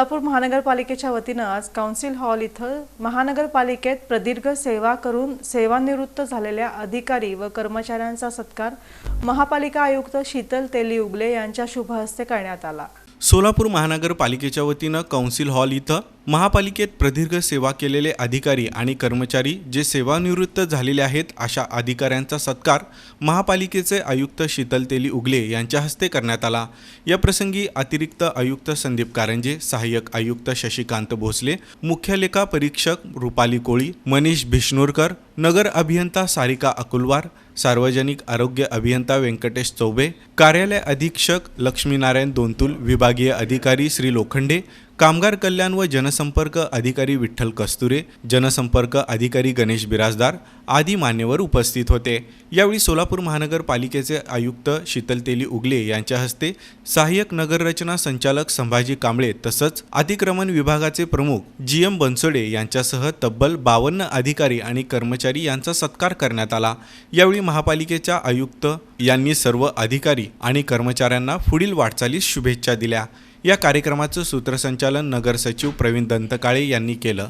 सोलापूर महानगरपालिकेच्या वतीनं आज काउन्सिल हॉल इथं महानगरपालिकेत प्रदीर्घ सेवा करून सेवानिवृत्त झालेल्या अधिकारी व कर्मचाऱ्यांचा सत्कार महापालिका आयुक्त शीतल तेली उगले यांच्या शुभहस्ते करण्यात आला. सोलापूर महानगरपालिकेच्या वतीनं कौन्सिल हॉल इथं महापालिकेत प्रदीर्घ सेवा केलेले अधिकारी आणि कर्मचारी जे सेवानिवृत्त झालेले आहेत अशा अधिकाऱ्यांचा सत्कार महापालिकेचे आयुक्त शीतल तेली उगले यांच्या हस्ते करण्यात आला. या प्रसंगी अतिरिक्त आयुक्त संदीप कारंजे सहाय्यक आयुक्त शशिकांत भोसले मुख्य लेखा परीक्षक रुपाली कोळी मनीष भिष्णोरकर नगर अभियंता सारिका अकुलवार सार्वजनिक आरोग्य अभियंता व्यंकटेश चौबे कार्यालय अधीक्षक लक्ष्मीनारायण दोंतुल विभागीय अधिकारी श्री लोखंडे कामगार कल्याण व जनसंपर्क अधिकारी विठ्ठल कस्तुरे जनसंपर्क अधिकारी गणेश बिराजदार आदी मान्यवर उपस्थित होते. यावेळी सोलापूर महानगरपालिकेचे आयुक्त शीतल तेली उगले यांच्या हस्ते सहाय्यक नगररचना संचालक संभाजी कांबळे तसंच अतिक्रमण विभागाचे प्रमुख जी एम बनसोडे यांच्यासह तब्बल बावन्न अधिकारी आणि कर्मचारी यांचा सत्कार करण्यात आला. यावेळी महापालिकेच्या आयुक्त यांनी सर्व अधिकारी आणि कर्मचाऱ्यांना पुढील वाटचालीस शुभेच्छा दिल्या. या कार्यक्रमाचं सूत्रसंचालन नगर सचिव प्रवीण दंतकाळे यांनी केलं.